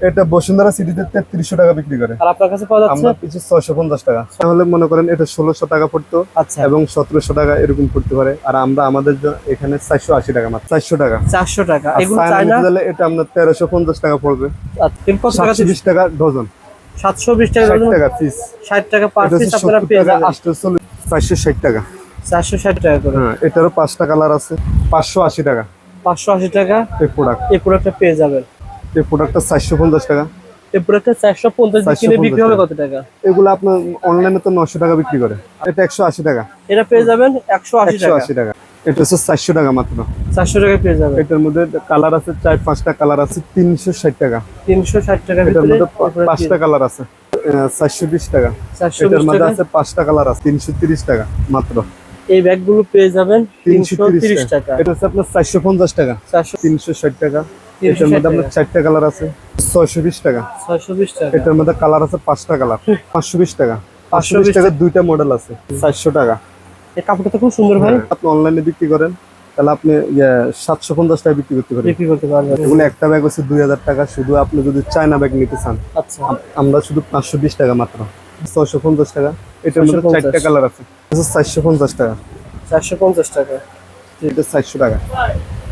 এটা বসুন্ধরা সিটিতে তেত্রিশশো টাকা বিক্রি করে। আর আপনার কাছে পাওয়া যাচ্ছে? আমরা পিছু ছয়শো পঞ্চাশ টাকা। তাহলে মনে করেন এটা ষোলোশো টাকা পড়তো আচ্ছা। এবং সতেরোশো টাকা এরকম পড়তে পারে। আর আমরা আমাদের এখানে চারশো আশি টাকা মাত্র। চারশো টাকা। চারশো টাকা। এটা আপনার তেরোশো পঞ্চাশ টাকা পড়বে। বিশ টাকা ডজন। সাতশো বিশ টাকা টাকা পিস ষাট টাকা পার পিস আপনারা পেয়ে যাবেন। চারশো ষাট টাকা। চারশো ষাট টাকা করে। হ্যাঁ এটারও পাঁচটা কালার আছে। পাঁচশো আশি টাকা। পাঁচশো আশি টাকা এই প্রোডাক্ট এই প্রোডাক্টটা পেয়ে যাবেন। এই প্রোডাক্টটা চারশো পঞ্চাশ টাকা। এই প্রোডাক্টটা চারশো পঞ্চাশ কিনে বিক্রি হবে কত টাকা? এগুলো আপনার অনলাইনে তো নশো টাকা বিক্রি করে। এটা একশো আশি টাকা। এটা পেয়ে যাবেন একশো আশি টাকা। এটা হচ্ছে চারশো টাকা মাত্র। চারশো টাকা পেয়ে যাবেন। এটার মধ্যে কালার আছে চার পাঁচটা কালার আছে তিনশো ষাট টাকা। তিনশো ষাট টাকা এটার মধ্যে পাঁচটা কালার আছে। চারশো বিশ টাকা। এটার মধ্যে আছে পাঁচটা কালার আছে তিনশো তিরিশ টাকা মাত্র। এই ব্যাগগুলো পেয়ে যাবেন তিনশো তিরিশ টাকা। এটা হচ্ছে আপনার চারশো পঞ্চাশ টাকা। চারশো তিনশো ষাট টাকা। 360 এটার মধ্যে আপনার চারটা কালার আছে। ছয়শো বিশ টাকা। ছয়শো বিশ টাকা। এটার মধ্যে কালার আছে পাঁচটা কালার। পাঁচশো বিশ টাকা। পাঁচশো বিশ 520 টাকার দুইটা মডেল আছে চারশো টাকা। এই কাপড়টা খুব সুন্দর ভাই। আপনি অনলাইনে বিক্রি করেন তাহলে আপনি সাতশো পঞ্চাশ টাকা বিক্রি করতে পারেন বিক্রি করতে পারবেন। এগুলো একটা ব্যাগ হচ্ছে দুই হাজার টাকা শুধু আপনি যদি চায়না ব্যাগ নিতে চান। আচ্ছা। আমরা শুধু পাঁচশো বিশ টাকা মাত্র। ছয়শো পঞ্চাশ টাকা। এটার মধ্যে চারটা কালার আছে। চারশো পঞ্চাশ টাকা। চারশো পঞ্চাশ টাকা। এটা চারশো টাকা।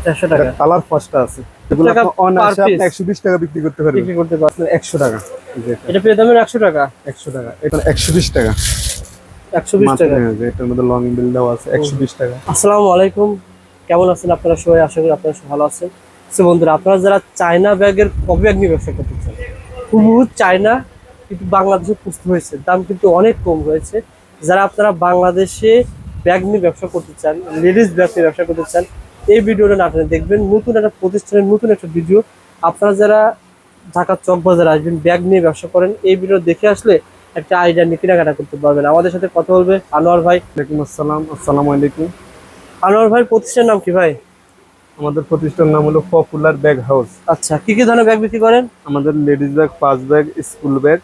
চারশো টাকা। কালার ফার্স্টটা আছে। এগুলো টাকা অনায়াসে আপনি বিক্রি করতে পারবেন। বিক্রি করতে পারবেন। একশো টাকা। এটা, পেয়ে টাকা। একশো টাকা। এটা একশো বিশ টাকা। একশো বিশ মাত্র, টাকা। হ্যাঁ, এটার মধ্যে লং বিল আছে বিশ টাকা। আসসালামু আলাইকুম। কেমন আছেন আপনারা সবাই? আশা করি আপনারা সবাই ভালো আছেন। সো বন্ধুরা আপনারা যারা চায়না ব্যাগের কপি ব্যাগ নিয়ে ব্যবসা করতে চান হুবহু চায়না কিন্তু বাংলাদেশে প্রস্তুত হয়েছে। দাম কিন্তু অনেক কম হয়েছে। যারা আপনারা বাংলাদেশে ব্যাগ নিয়ে ব্যবসা করতে চান লেডিস ব্যাগ নিয়ে ব্যবসা করতে চান এই ভিডিওটা টেনে দেখবেন নতুন একটা প্রতিষ্ঠানের নতুন একটা ভিডিও। আপনারা যারা ঢাকা চক বাজারে আসবেন ব্যাগ নিয়ে ব্যবসা করেন এই ভিডিও দেখে আসলে একটা আইডিয়া নিয়ে কেনাকাটা করতে পারবেন। আমাদের সাথে কথা বলবে আনোয়ার ভাই। ওয়ালাইকুম আসসালাম আসসালামু আলাইকুম। আনোয়ার ভাই প্রতিষ্ঠানের নাম কি ভাই? আমাদের প্রতিষ্ঠানের নাম হলো পপুলার ব্যাগ হাউস। আচ্ছা কি কি ধরনের ব্যাগ বিক্রি করেন? আমাদের লেডিস ব্যাগ পাঁচ bag school bag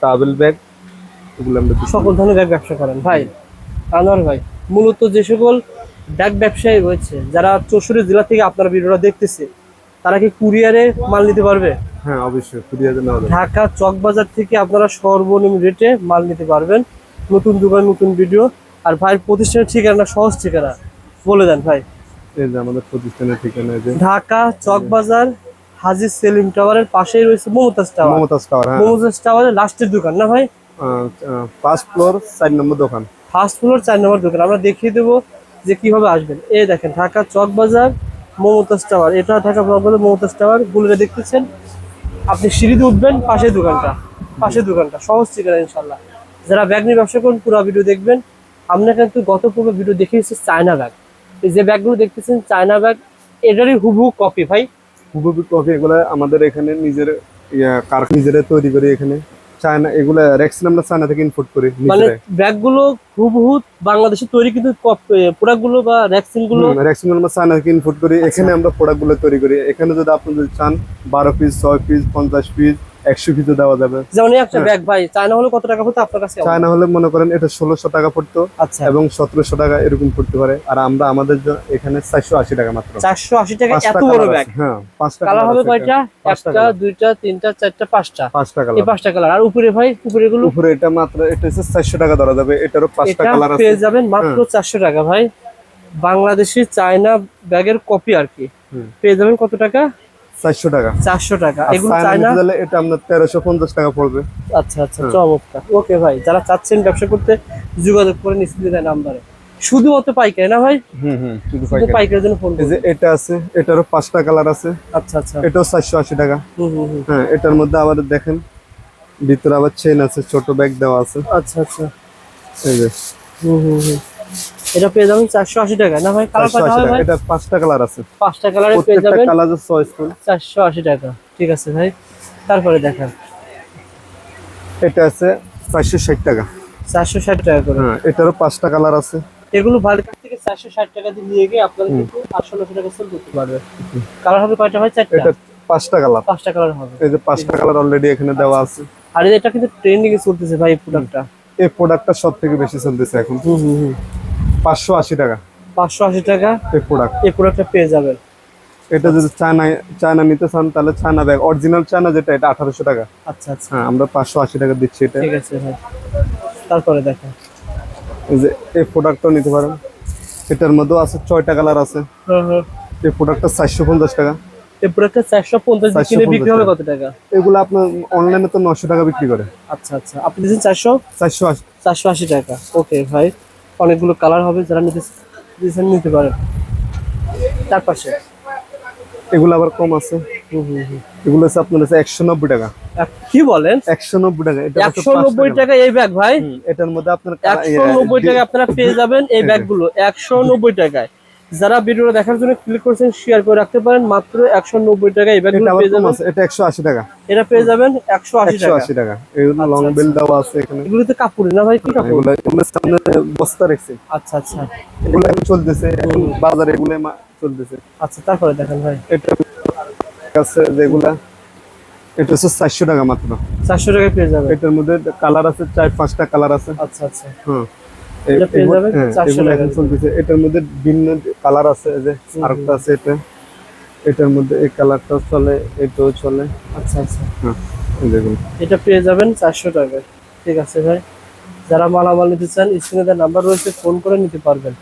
travel bag এগুলো আমরা সকল ধরনের ব্যাগ ব্যবসা করেন। ভাই আনোয়ার ভাই মূলত যে সকল ব্যাগ ব্যবসায়ী রয়েছে যারা চৌষট্টি জেলা থেকে আপনারা ভিডিওটা দেখতেছে তারা কি কুরিয়ারে মাল নিতে পারবে? হ্যাঁ অবশ্যই কুরিয়ারে নেওয়া ঢাকা চক বাজার থেকে আপনারা সর্বনিম্ন রেটে মাল নিতে পারবেন। নতুন দোকান নতুন ভিডিও আর ভাইয়ের প্রতিষ্ঠানের ঠিকানা সহজ ঠিকানা বলে দেন ভাই। এই যে আমাদের প্রতিষ্ঠানের ঠিকানা এই যে ঢাকা চক বাজার হাজি সেলিম টাওয়ারের পাশেই রয়েছে মমতাজ টাওয়ার। মমতাজ টাওয়ার হ্যাঁ। মমতাজ টাওয়ারের লাস্টের দোকান না ভাই? ফার্স্ট ফ্লোর চার নম্বর দোকান। ফার্স্ট ফ্লোর চার নম্বর দোকান। আমরা দেখিয়ে দেবো যে কীভাবে আসবেন। এই দেখেন, ঢাকা চক বাজার, মমতাজ টাওয়ার। এটা ঢাকা চক বাজার, মমতাজ টাওয়ার। গুলোটা দেখতেছেন, আপনি সিঁড়িতে উঠবেন, পাশে দোকানটা। পাশে দোকানটা, সহজ ঠিকানা ইনশাল্লাহ যারা ব্যাগ নিয়ে ব্যবসা করেন, পুরো ভিডিও দেখবেন। আমরা কিন্তু গত পূর্বে ভিডিও দেখিয়েছি চায়না ব্যাগ। এই যে ব্যাগগুলো দেখতেছেন, চায়না ব্যাগ, এটারই হুবহু কপি ভাই। হুবুবি কফি এগুলো আমাদের এখানে নিজের, ইয়া নিজেরা তৈরি করি এখানে। চায়না এগুলো রেক্সিন আমরা চায়না থেকে ইম্পোর্ট করি মানে ব্যাগগুলো হুবহু বাংলাদেশে তৈরি কিন্তু প্রোডাক্টগুলো বা রেক্সিনগুলো রেক্সিন আমরা চায়না থেকে ইম্পোর্ট করি। এখানে আমরা প্রোডাক্টগুলো তৈরি করি। এখানে যদি আপনি যদি চান বারো পিস ছয় পিস পঞ্চাশ পিস একশো পিসও দেওয়া যাবে। যেমন একটা ব্যাগ ভাই চায়না হলে কত টাকা হতো আপনার কাছে? চায়না হলে মনে করেন এটা ষোলোশো টাকা পড়তো আচ্ছা। এবং সতেরোশো টাকা এরকম পড়তে পারে। আর আমরা আমাদের এখানে চারশো আশি টাকা মাত্র। চারশো আশি টাকা এত বড় ব্যাগ হ্যাঁ পাঁচটা কালার হবে কয়টা? একটা দুইটা তিনটা চারটা পাঁচটা। পাঁচটা এই কালার পাঁচটা কালার আর উপরে ভাই উপরে গুলো? উপরে এটা মাত্র এটা হচ্ছে চারশো টাকা ধরা যাবে। এটারও পাঁচটা কালার আছে পেয়ে যাবেন মাত্র চারশো টাকা ভাই। বাংলাদেশি চায়না ব্যাগের কপি আর কি। হুম। পেয়ে যাবেন কত টাকা? চারশো টাকা। চারশো টাকা। এগুলো চায়না? এটা আপনার তেরোশো পঞ্চাশ টাকা পড়বে। আচ্ছা আচ্ছা চমৎকার। ওকে ভাই যারা চাচ্ছেন ব্যবসা করতে যোগাযোগ করে নিশ্চিত দেয় নাম্বারে। শুধুমাত্র পাইকারি না ভাই? হুম হুম শুধু শুধু পাইকারি। পাইকারের জন্য ফোন যে এটা আছে এটারও পাঁচটা কালার আছে। আচ্ছা আচ্ছা। এটাও চারশো আশি টাকা। হ্যাঁ এটার মধ্যে আবার দেখেন ভিতরে আবার চেন আছে ছোট ব্যাগ দেওয়া আছে। আচ্ছা আচ্ছা। এই যে। হুম হুম হুম। এটা পেয়ে যাবেন চারশো আশি টাকা না ভাই কালার টাকা ভাই? এটা পাঁচটা কালার আছে। পাঁচটা কালারে পেয়ে যাবেন কালার চারশো আশি টাকা। ঠিক আছে ভাই তারপরে দেখান। এটা আছে চারশো ষাট টাকা। চারশো ষাট টাকা করে। হ্যাঁ এটারও পাঁচটা কালার আছে। এগুলো মার্কেট থেকে চারশো ষাট টাকা দিয়ে নিয়ে গিয়ে আপনারা কিন্তু আটশো নশো টাকা সেল করতে পারবে। কালার হবে কয়টা ভাই? চারটা। এটা পাঁচটা কালার। পাঁচটা কালার হবে। এই যে পাঁচটা কালার অলরেডি এখানে দেওয়া আছে। আর এটা কিন্তু ট্রেন্ডিং এ চলতেছে ভাই প্রোডাক্টটা এই প্রোডাক্টটা সব থেকে বেশি চলতেছে এখন। হুম হুম হুম। পাঁচশো আশি টাকা। পাঁচশো আশি টাকা? এই প্রোডাক্ট এই প্রোডাক্টটা পেয়ে যাবেন। এটা যদি চায়না চায়না নিতে চান তাহলে চায়না ব্যাগ। অরিজিনাল চায়না যেটা এটা আঠারোশো টাকা। আচ্ছা আচ্ছা। হ্যাঁ আমরা পাঁচশো আশি টাকা দিচ্ছি এটা। ঠিক আছে ভাই। তারপরে দেখেন। এই যে এই প্রোডাক্টটাও নিতে পারেন। এটার মধ্যেও আছে ছয়টা কালার আছে। হুম হুম। এই প্রোডাক্টটা চারশো পঞ্চাশ টাকা। এই প্রোডাক্টটা চারশো পঞ্চাশ দিয়ে কিনে বিক্রি হবে কত টাকা? এগুলো আপনার অনলাইনে তো নশো টাকা বিক্রি করে। আচ্ছা আচ্ছা। আপনি দিচ্ছেন চারশো? চারশো আশি। চারশো আশি টাকা। ওকে ভাই অনেকগুলো কালার হবে যারা নিতে দিচ্ছেন নিতে পারেন। তার পাশে? এগুলো আবার কম আছে। হুম হুম হুম। এগুলো হচ্ছে আপনার একশো নব্বই টাকা। এক- কি বলেন? একশো নব্বই টাকা। এটা হচ্ছে একশো পাঁচ নব্বই টাকা। টাকা এই ব্যাগ ভাই? এটার মধ্যে আপনার একশো নব্বই টাকা আপনারা পেয়ে যাবেন এই ব্যাগগুলো একশো নব্বই টাকায়। যারা ভিডিওটা দেখার জন্য ক্লিক করছেন শেয়ার করে রাখতে পারেন। মাত্র একশো নব্বই টাকা। এই এটা ব্যাগগুলো পেয়ে যাবেন। এটা একশো আশি টাকা। এটা পেয়ে যাবেন একশো আশি টাকা। টাকা। লং আচ্ছা। বেল দেওয়া আছে এখানে। এগুলো তো কাপড় না ভাই? কি কাপড়? এগুলো এগুলো সামনে বস্তা রেখেছি। আচ্ছা আচ্ছা। এগুলো এখন চলতেছে এখন বাজারে এগুলো চলতেছে। আচ্ছা তারপরে দেখেন ভাই। এটা আছে যেগুলা এটা হচ্ছে চারশো টাকা মাত্র। চারশো টাকায় পেয়ে যাবেন। এটার মধ্যে কালার আছে চার পাঁচটা কালার আছে। আচ্ছা আচ্ছা। হ্যাঁ। এটা পেয়ে এগুলো- যাবেন 400 এগুলো এখন টাকা। চলতেছে। এটার মধ্যে ভিন্ন কালার আছে যে আরেকটা আছে এটা। এটার মধ্যে এই কালারটাও চলে এটাও চলে। আচ্ছা আচ্ছা। দেখুন। এটা পেয়ে যাবেন চারশো টাকায় ঠিক আছে ভাই। যারা মালামাল নিতে চান স্ক্রিনে নাম্বার রয়েছে ফোন করে নিতে পারবেন।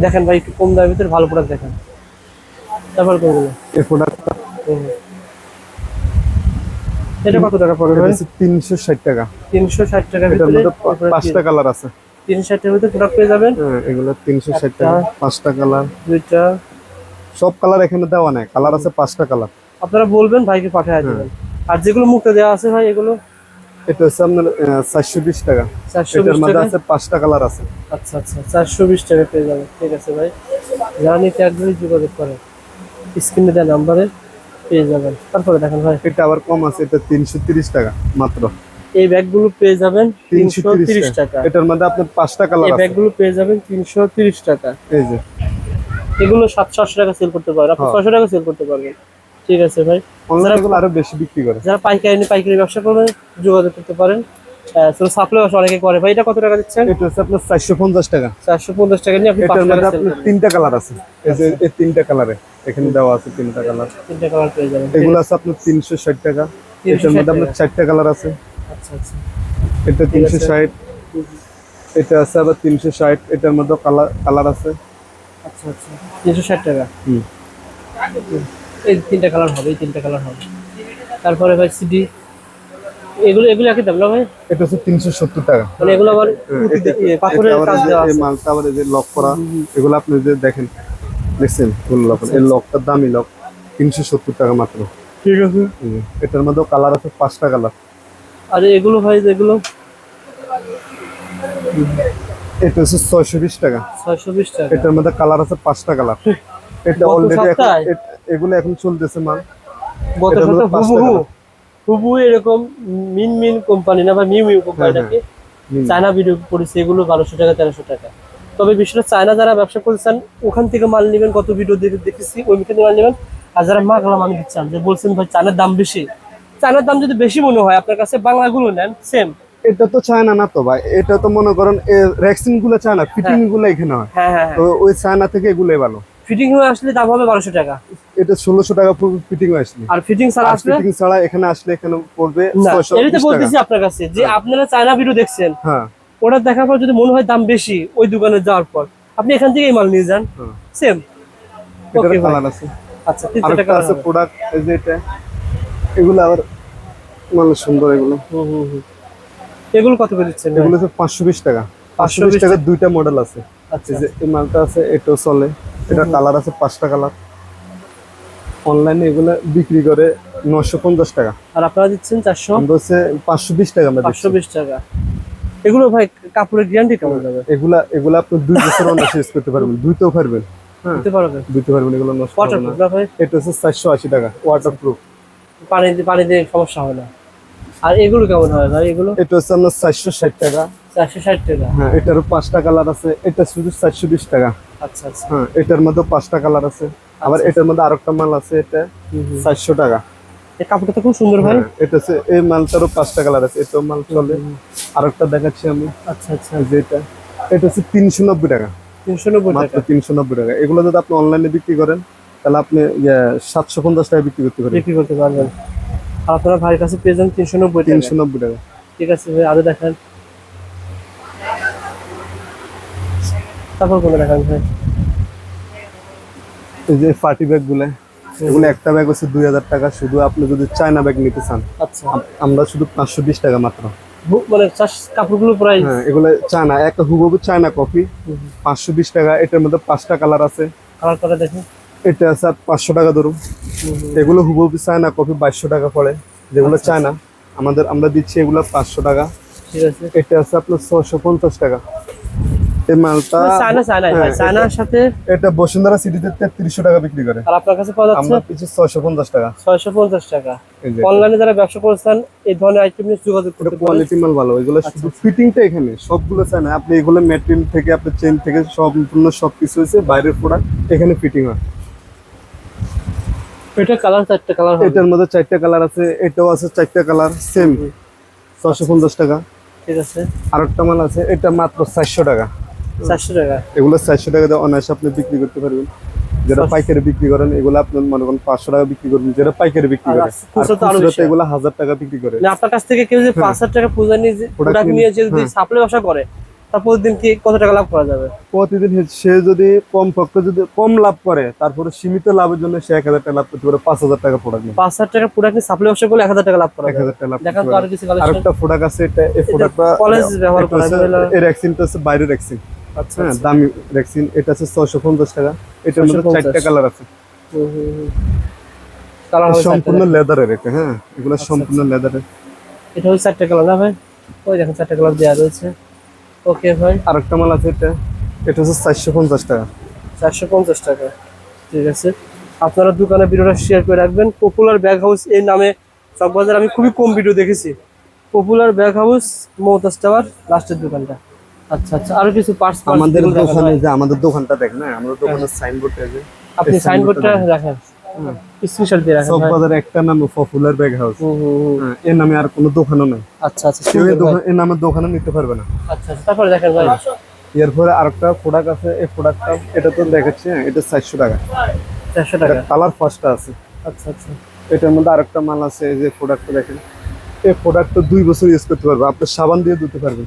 দেখেন ভাই একটু কম দামের ভিতরে ভালো প্রোডাক্ট দেখেন। তারপর কোনগুলো এই প্রোডাক্টটা এটা কত টাকা পড়বে ভাই? তিনশো ষাট টাকা। তিনশো ষাট টাকার ভিতরে মধ্যে পাঁচটা কালার আছে। তিনশো প্রোডাক্ট পেয়ে যাবেন। হ্যাঁ এগুলো তিনশো ষাট টাকা পাঁচটা কালার দুইটা। সব কালার এখানে দেওয়া নাই কালার আছে পাঁচটা কালার আপনারা বলবেন ভাইকে পাঠিয়ে দেবেন। আর যেগুলো মুখে দেওয়া আছে ভাই এগুলো? এটা হচ্ছে আপনার চারশো বিশ টাকা। এটার মধ্যে আছে পাঁচটা কালার আছে। আচ্ছা আচ্ছা চারশো বিশ টাকা পেয়ে যাবেন। ঠিক আছে ভাই। যারা নিতে আগ্রহী যোগাযোগ করেন স্ক্রিনে দেওয়া নাম্বারে পেয়ে যাবেন। তারপরে দেখেন ভাই। এটা আবার কম আছে এটা তিনশো তিরিশ টাকা মাত্র। এই ব্যাগগুলো পেয়ে যাবেন তিনশো তিনশো তিরিশ তিরিশ টাকা। এটার মধ্যে আপনার পাঁচটা কালার এই আছে। ব্যাগগুলো পেয়ে যাবেন তিনশো তিরিশ টাকা। এই যে। এগুলো সাতশো আটশো টাকা সেল করতে পারবেন। আপনি হ্যাঁ। ছশো টাকা সেল করতে পারবেন। ঠিক আছে ভাই। গুলো আরও বেশি বিক্রি করে। যারা পাইকারি নিয়ে পাইকারি ব্যবসা করবেন যোগাযোগ করতে পারেন। সাপ্লাই ব্যবসা অনেকে করে। ভাই এটা কত টাকা দিচ্ছেন? এটা হচ্ছে আপনার চারশো পঞ্চাশ টাকা। চারশো পঞ্চাশ টাকা নিয়ে আপনি পাঁচ এটার টাকা মধ্যে আপনার তিনটা কালার আছে। এই যে এই তিনটা কালারে এখানে দেওয়া আছে তিনটা কালার তিনটা কালার পেয়ে যাবেন। এগুলো আছে আপনার তিনশো ষাট টাকা। 360 এটার মধ্যে আপনার টাকা। চারটা কালার আছে। আচ্ছা। আচ্ছা এটা তিনশো। ষাট। এটা আছে আবার তিনশো ষাট। এটার মধ্যে কালার কালার আছে। আচ্ছা আচ্ছা। তিনশো ষাট টাকা? হুম। এই তিনটা কালার হবে এই তিনটা কালার হবে। তারপরে ভাই সিডি এগুলো এগুলো একই দাম না ভাই? এটা হচ্ছে তিনশো সত্তর টাকা। মানে এগুলো আবার হ্যাঁ, পাথরের কাজ দেওয়া আছে। মালটা আবার এই যে লক করা এগুলো আপনি যে দেখেন দেখছেন ফুল লক আচ্ছা, এই লকটার দামই লক তিনশো সত্তর টাকা মাত্র। ঠিক আছে। এটার মধ্যে কালার আছে পাঁচটা কালার। আর এগুলো ভাই যেগুলো এটা হচ্ছে ছয়শো বিশ টাকা। ছয়শো বিশ টাকা। এটার মধ্যে কালার আছে পাঁচটা কালার। এটা অলরেডি এগুলো এখন চলতেছে মাল। গত সপ্তাহে হুবহু এরকম মিন মিন কোম্পানি না বা মিউ মিউ কোম্পানি হ্যাঁ, চায়না ভিডিও করেছে এগুলো বারোশো টাকা তেরোশো টাকা। তবে বিষয়টা চায়না যারা ব্যবসা করছেন ওখান থেকে মাল নেবেন কত ভিডিও দেখে দেখেছি ওই থেকে মাল নেবেন। আর যারা মাগলা মাল দিচ্ছেন যে বলছেন ভাই চায়নার দাম বেশি চায়নার দাম যদি বেশি মনে হয় আপনার কাছে বাংলাগুলো নেন সেম এটা তো চায়না না তো ভাই এটা তো মনে করেন ভ্যাকসিনগুলো চায়না ফিটিংগুলো এখানে হয়। হ্যাঁ হ্যাঁ তো ওই চায়না থেকে এগুলোই ভালো। ফিটিং হয়ে আসলে দাম হবে বারোশো টাকা। এটা ষোলোশো টাকা ফিটিং আসলে আর ফিটিং ছাড়া আসলে ফিটিং ছাড়া এখানে আসলে এখানে পড়বে এটাই তো বলতেছি আপনার কাছে যে আপনারা চায়না ভিডিও দেখছেন হ্যাঁ। ওটা দেখার পর যদি মনে হয় দাম বেশি ওই দোকানে যাওয়ার পর আপনি এখান থেকেই মাল নিয়ে যান। হ্যাঁ। সেম ওকে কালার আছে। আচ্ছা আরেকটা টাকা আছে প্রোডাক্ট এই যে এটা। এগুলো আবার মানে সুন্দর এগুলো। এগুলো কত করে দিচ্ছেন এগুলো হচ্ছে পাঁচশো বিশ টাকা। পাঁচশো 520 বিশ টাকার দুইটা মডেল আছে। আচ্ছা। যে এই মালটা আছে এটাও চলে। এটা কালার আছে পাঁচটা কালার অনলাইনে এগুলো বিক্রি করে নশো পঞ্চাশ টাকা। আর আপনারা দিচ্ছেন চারশো? হচ্ছে পাঁচশো বিশ টাকা আমরা পাঁচশো বিশ টাকা। এগুলো ভাই কাপড়ের গ্যারান্টি কেমন যাবে? এগুলা এগুলা আপনি দুই বছর অনার্স শেষ করতে পারবেন। দুইতেও পারবেন। হ্যাঁ। দিতে পারবেন। দুইতে পারবেন এগুলো নষ্ট এটা হচ্ছে চারশো আশি টাকা। ওয়াটার প্রুফ পানি পানি দিয়ে সমস্যা হয় না। আর এগুলো কেমন হয় ভাই? এগুলো? এটা হচ্ছে আপনার চারশো ষাট টাকা। চারশো ষাট টাকা। হ্যাঁ এটারও পাঁচটা কালার আছে এটা শুধু চারশো বিশ টাকা। আচ্ছা আচ্ছা। হ্যাঁ এটার মধ্যে পাঁচটা কালার আছে। আবার এটার মধ্যে আরেকটা মাল আছে এটা। চারশো টাকা। এই কাপড়টা তো খুব সুন্দর ভাই। হ্যাঁ, এটা হচ্ছে এই মালটারও পাঁচটা কালার আছে এটাও মাল চলে। আরেকটা দেখাচ্ছি আমি। আচ্ছা আচ্ছা। এই যে এটা হচ্ছে তিনশো নব্বই টাকা। তিনশো নব্বই মাত্র টাকা। তিনশো নব্বই টাকা। এগুলো যদি আপনি অনলাইনে বিক্রি করেন তাহলে আপনি সাতশো পঞ্চাশ টাকা বিক্রি করতে পারেন। বিক্রি করতে পারবেন। আপনারা ভাইয়ের কাছে পেয়ে যান তিনশো নব্বই টাকা। তিনশো নব্বই টাকা। ঠিক আছে ভাই আরও দেখান। তারপর কোনো দেখান ভাই। এই যে পার্টি ব্যাগগুলো এগুলো একটা ব্যাগ হচ্ছে দুই হাজার টাকা। শুধু আপনি যদি চায়না ব্যাগ নিতে চান আচ্ছা। আমরা শুধু পাঁচশো বিশ টাকা মাত্র। মানে কাপড়গুলো প্রায় হ্যাঁ এগুলো চায়না একটা হুবহু চায়না কফি পাঁচশো বিশ টাকা এটার মধ্যে পাঁচটা কালার আছে। কালার করে দেখেন এটা আছে পাঁচশো টাকা ধরুন। এগুলো হুবহু চায়না? কফি বাইশশো টাকা পড়ে। যেগুলো চায়না আমাদের আমরা দিচ্ছি এগুলো পাঁচশো টাকা। ঠিক আছে। এটা আছে আপনার ছশো পঞ্চাশ টাকা। এই মালটা ভাই হ্যাঁ, চায়নার সাথে এটা বসুন্ধরা সিটিতে তেত্রিশশো টাকা বিক্রি করে। আর আপনার কাছে পাওয়া যাচ্ছে আমরা পিছু ছয়শো পঞ্চাশ টাকা। ছয়শো পঞ্চাশ টাকা। অনলাইনে যারা ব্যবসা করছেন এই ধরনের আইটেম নিয়ে যোগাযোগ করতে কোয়ালিটি মাল ভালো। এগুলো শুধু ফিটিংটা এখানে সবগুলো চায় না আপনি এগুলো ম্যাটেরিয়াল থেকে আপনার চেন থেকে সম্পূর্ণ সবকিছু হয়েছে বাইরের প্রোডাক্ট এখানে ফিটিং হয়। এটা কালার চারটে কালার এটার মধ্যে চারটা কালার আছে এটাও আছে চারটা কালার সেম ছশো পঞ্চাশ টাকা। ঠিক আছে। আরেকটা মাল আছে এটা মাত্র চারশো টাকা। চারশো টাকা। এগুলো চারশো টাকা দিয়ে অনায়াসে আপনি বিক্রি করতে পারবেন। যেটা পাইকারি বিক্রি করেন এগুলো আপনি মনে করেন পাঁচশো টাকা বিক্রি করবেন। যেটা পাইকারি বিক্রি করে। এগুলো হাজার টাকা বিক্রি করে। মানে আপনার কাছ থেকে কেউ যদি পাঁচ হাজার টাকা পূজা নিয়ে প্রোডাক্ট নিয়ে- যদি হ্যাঁ। সাপ্লাই ব্যবসা করে তার প্রতিদিন কি কত টাকা লাভ করা যাবে? প্রতিদিন সে যদি কম পক্ষে যদি কম লাভ করে তারপরে সীমিত লাভের জন্য সে এক হাজার টাকা লাভ করতে পারে পাঁচ হাজার টাকা প্রোডাক্ট পাঁচ হাজার টাকা প্রোডাক্ট সাপ্লাই ব্যবসা করলে এক হাজার টাকা লাভ করা এক হাজার টাকা লাভ করতে তো আরও কিছু কালেকশন আরেকটা প্রোডাক্ট আছে এটা এই প্রোডাক্টটা কলেজ ব্যবহার করা এর ভ্যাকসিনটা হচ্ছে বাইরের ভ্যাকসিন আচ্ছা হ্যাঁ দামি ভ্যাকসিন এটা আছে ছয়শো পঞ্চাশ টাকা। এটার মধ্যে চারটা কালার আছে। সম্পূর্ণ। লেদারের এটা হ্যাঁ। এগুলো আচ্ছা, সম্পূর্ণ লেদারের এটা হচ্ছে চারটে কালার না ভাই? ওই দেখেন চারটে কালার দেওয়া রয়েছে। ওকে ভাই। আরেকটা মাল আছে এটা। এটা হচ্ছে চারশো পঞ্চাশ টাকা। চারশো পঞ্চাশ টাকা। ঠিক আছে। আপনারা দোকানে ভিডিওটা শেয়ার করে রাখবেন। পপুলার ব্যাগ হাউস এই নামে চকবাজার আমি খুবই কম ভিডিও দেখেছি। Popular bag house Momtaz tower লাস্টের দোকানটা। আচ্ছা আচ্ছা। আরও কিছু পার্টস আমাদের দোকানে যে আমাদের দোকানটা দেখ না আমাদের দোকানের সাইনবোর্ড আছে আপনি সাইনবোর্ডটা রাখেন। স্ক্রিনশট দিয়ে রাখেন সব ভাই। একটা নাম পপুলার ব্যাগ হাউস হুম, হুম, হুম। এর নামে আর কোনো দোকানও নাই। আচ্ছা আচ্ছা কেউ এর নামে দোকানে নিতে পারবে না। আচ্ছা আচ্ছা তারপরে দেখেন ভাই। এরপরে আরেকটা প্রোডাক্ট আছে এই প্রোডাক্টটা এটা তো দেখাচ্ছি হ্যাঁ, এটা চারশো টাকা। চারশো টাকা। কালার ফার্স্টটা আছে। আচ্ছা আচ্ছা। এটার মধ্যে আরেকটা মাল আছে এই যে প্রোডাক্টটা দেখেন। এই প্রোডাক্টটা দুই বছর ইউজ করতে পারবে আপনি সাবান দিয়ে ধুতে পারবেন।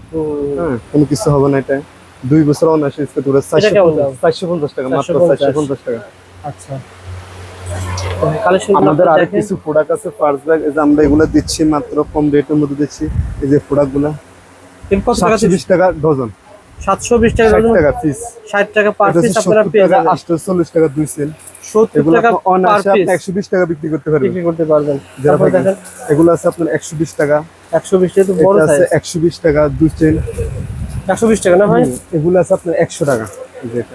হ্যাঁ কোনো কিছু হবে না এটা দুই বছর অনায়াসে ইউজ করতে পারবে চারশো পঞ্চাশ টাকা মাত্র চারশো পঞ্চাশ টাকা। আচ্ছা। আমাদের আরও কিছু প্রোডাক্ট আছে ফার্স্ট ব্যাগ এই যে আমরা এগুলো দিচ্ছি মাত্র কম রেটের মধ্যে দিচ্ছি। এই যে প্রোডাক্টগুলা কত টাকা সাতশো বিশ টাকা ডজন সাতশো বিশ টাকা টাকা পিস ষাট টাকা পার পিস আপনারা পেয়ে যাবেন। আটশো চল্লিশ টাকা দুই সেল সত্তর এগুলো টাকা অনায়াসে আপনি একশো বিশ টাকা বিক্রি করতে পারবেন। বিক্রি করতে পারবেন। যারা এগুলো আছে আপনার একশো বিশ টাকা। একশো বিশ টাকা বড় আছে একশো বিশ টাকা দুই চেন একশো বিশ টাকা না ভাই? এগুলো আছে আপনার একশো টাকা।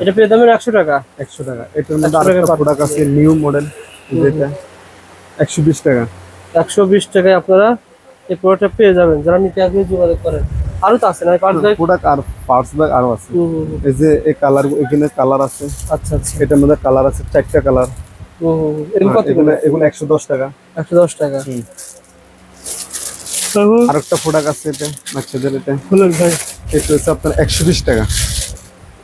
এটা পেয়ে দামের একশো টাকা। একশো টাকা। এটার মধ্যে 100 টাকা আরেকটা পার প্রোডাক্ট আছে নিউ মডেল যেটা একশো বিশ টাকা। একশো বিশ টাকায় আপনারা এই প্রোডাক্টটা পেয়ে যাবেন। যারা নিতে আগ্রহী যোগাযোগ করেন। আরও তো আছে না? ব্যাগ? প্রোডাক্ট আর পার্টস ব্যাগ আরও আছে। এই যে এই কালার এখানে কালার আছে। আচ্ছা আচ্ছা। এটার মধ্যে কালার আছে চারটা কালার। এগুলো একশো দশ টাকা। একশো দশ টাকা। আরেকটা প্রোডাক্ট আছে এটা বাচ্চাদের এটা। ভাই। এটা হচ্ছে আপনার একশো বিশ টাকা।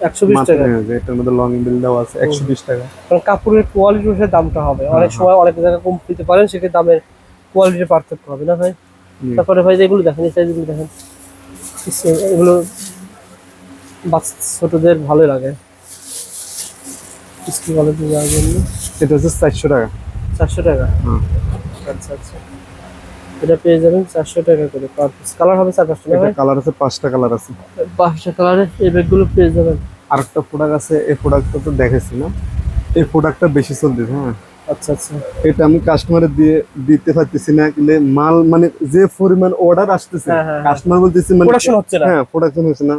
একশো বিশ মাত্র টাকা। হ্যাঁ, এটার মধ্যে লং বিল দেওয়া আছে একশো বিশ টাকা। কারণ কাপড়ের কোয়ালিটি অনুসারে দামটা হবে। অনেক সময় অনেক জায়গায় কম দিতে পারেন সেক্ষেত্রে দামের কোয়ালিটির পার্থক্য হবে না ভাই? তারপরে ভাই যে এগুলো দেখেন এই সাইজগুলো দেখেন। এগুলো ছোটদের ভালো লাগে। স্কুল কলেজে যাওয়ার জন্য এটা হচ্ছে চারশো টাকা। চারশো টাকা? আচ্ছা আচ্ছা। এটা পেয়ে যাবেন চারশো টাকা করে পার পিস কালার হবে চার পাঁচটা এটা কালার আছে পাঁচটা কালার আছে। পাঁচটা কালারের এই ব্যাগগুলো পেয়ে যাবেন। আরেকটা প্রোডাক্ট আছে এই প্রোডাক্টটা তো দেখেছি না এই প্রোডাক্টটা বেশি চলতেছে হ্যাঁ। আচ্ছা আচ্ছা। এটা আমি কাস্টমারে দিয়ে দিতে পারতেছি না কিন্তু মাল মানে যে পরিমাণ অর্ডার আসতেছে হ্যাঁ, হ্যাঁ, হ্যাঁ। কাস্টমার বলতেছে মানে প্রোডাকশন হচ্ছে না? হ্যাঁ প্রোডাকশন হচ্ছে না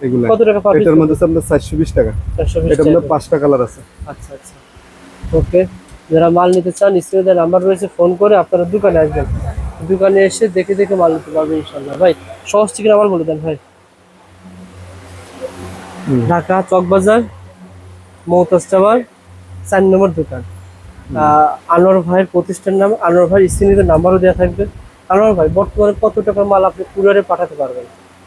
এগুলো। কত টাকা পার পিস এটার মধ্যে আপনার চারশো বিশ টাকা। চারশো বিশ এটার টাকা মধ্যে পাঁচটা কালার আছে। আচ্ছা আচ্ছা। ওকে যারা মাল নিতে চান স্ক্রিনে নাম্বার রয়েছে ফোন করে আপনারা দোকানে আসবেন। দোকানে এসে দেখে দেখে মাল নিতে পারবেন ইনশাল্লাহ ভাই সহজ ঠিকানা আমার বলে দেন ভাই। ঢাকা চকবাজার মৌতাজ টাওয়ার চার নম্বর দোকান। আনোয়ার ভাইয়ের প্রতিষ্ঠান নাম আনোয়ার ভাইয়ের স্ক্রিনে নাম্বারও দেওয়া থাকবে। আনোয়ার ভাই বর্তমানে কত টাকার মাল আপনি কুরিয়ারে পাঠাতে পারবেন?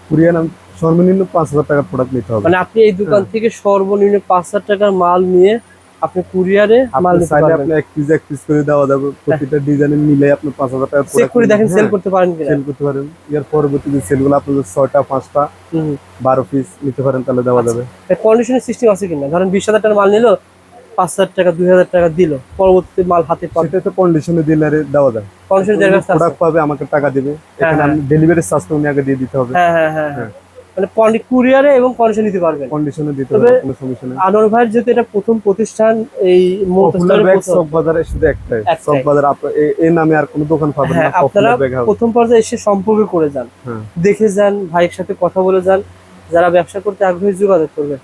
কুরিয়ার নাম সর্বনিম্ন পাঁচ হাজার টাকার প্রোডাক্ট নিতে হবে। মানে আপনি এই দোকান থেকে সর্বনিম্ন পাঁচ হাজার টাকার মাল নিয়ে আপনি কুরিয়ারে মাল নিতে পারবেন। আপনি এক পিস এক পিস করে দেওয়া যাবে। প্রতিটা ডিজাইনে মিলে আপনি পাঁচ হাজার টাকা চেক করে দেখেন সেল করতে পারেন কিনা। সেল করতে পারেন। এর পরবর্তীতে সেলগুলো আপনাদের ছয়টা পাঁচটা হুম। বারো পিস নিতে পারেন তাহলে দেওয়া যাবে। কন্ডিশনের সিস্টেম আছে কিনা? ধরেন বিশ হাজার টাকার মাল নিল পাঁচ হাজার টাকা দুই হাজার টাকা দিল। পরবর্তীতে মাল হাতে পাবে। সেটা তো কন্ডিশনে দিলারে দেওয়া যায়। কন্ডিশন যার কাছে আছে। প্রোডাক্ট পাবে আমাকে টাকা দিবে। এখানে হ্যাঁ। আমি ডেলিভারি চার্জটা উনি আগে দিয়ে দিতে হবে। হ্যাঁ হ্যাঁ হ্যাঁ। হ্যাঁ। মানে কুরিয়ারে এবং কন্ডিশন দিতে পারবেন। কন্ডিশনে দিতে পারবেন কোনো সমস্যা নেই। আনোয়ার ভাইয়ের যেহেতু এটা প্রথম প্রতিষ্ঠান এই সব বাজারে শুধু একটাই। সব বাজার এই নামে আর কোনো দোকান পাবেন হ্যাঁ না আপনারা ব্যাগ হাউস প্রথম পর্যায়ে এসে সম্পর্ক করে যান। হ্যাঁ। দেখে যান ভাইয়ের সাথে কথা বলে যান। যারা ব্যবসা করতে আগ্রহী যোগাযোগ করবেন।